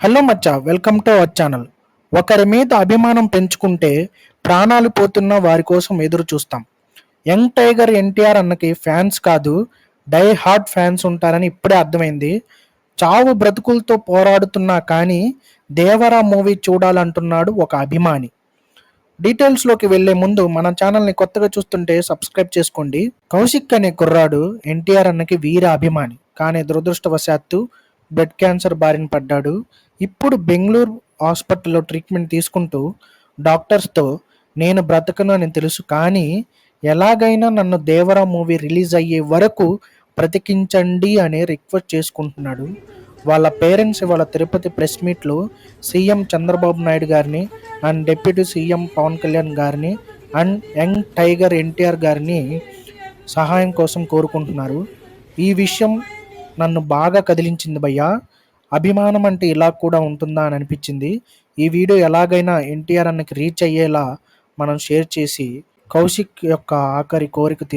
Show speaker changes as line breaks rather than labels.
Hello Maccha welcome to our channel. ఒకరి మీద అభిమానం పెంచుకుంటే ప్రాణాలు పోతున్న వారి కోసం ఎదురు చూస్తాం. యంగ్ టైగర్ ఎన్టీఆర్ అన్నకి ఫ్యాన్స్ కాదు డై హార్ట్ ఫ్యాన్స్ ఉంటారని ఇప్పుడే అర్థమైంది. చావు బ్రతుకులతో పోరాడుతున్నా కానీ దేవరా మూవీ చూడాలంటున్నాడు ఒక అభిమాని. డీటెయిల్స్లోకి వెళ్ళే ముందు మన ఛానల్ని కొత్తగా చూస్తుంటే సబ్స్క్రైబ్ చేసుకోండి. కౌశిక్ అనే కుర్రాడు ఎన్టీఆర్ అన్నకి వీర అభిమాని కానీ దురదృష్టవశాత్తు బ్లడ్ క్యాన్సర్ బారిన పడ్డాడు. ఇప్పుడు బెంగళూరు హాస్పిటల్లో ట్రీట్మెంట్ తీసుకుంటూ డాక్టర్స్తో నేను బ్రతకను అని తెలుసు. కానీ ఎలాగైనా నన్ను దేవరా మూవీ రిలీజ్ అయ్యే వరకు బ్రతికించండి అని రిక్వెస్ట్ చేసుకుంటున్నాడు. వాళ్ళ పేరెంట్స్ వాళ్ళ తిరుపతి ప్రెస్ మీట్లో సీఎం చంద్రబాబు నాయుడు గారిని and deputy CM Pawan Kalyan గారిని అండ్ యంగ్ టైగర్ ఎన్టీఆర్ గారిని సహాయం కోసం కోరుకుంటున్నారు. ఈ విషయం నన్ను బాగా కదిలించింది భయ్యా. అభిమానం అంటే ఇలా కూడా ఉంటుందా అని అనిపించింది. ఈ వీడియో ఎలాగైనా ఎన్టీఆర్ అన్నకి రీచ్ అయ్యేలా మనం షేర్ చేసి కౌశిక్ యొక్క ఆఖరి కోరిక తీరు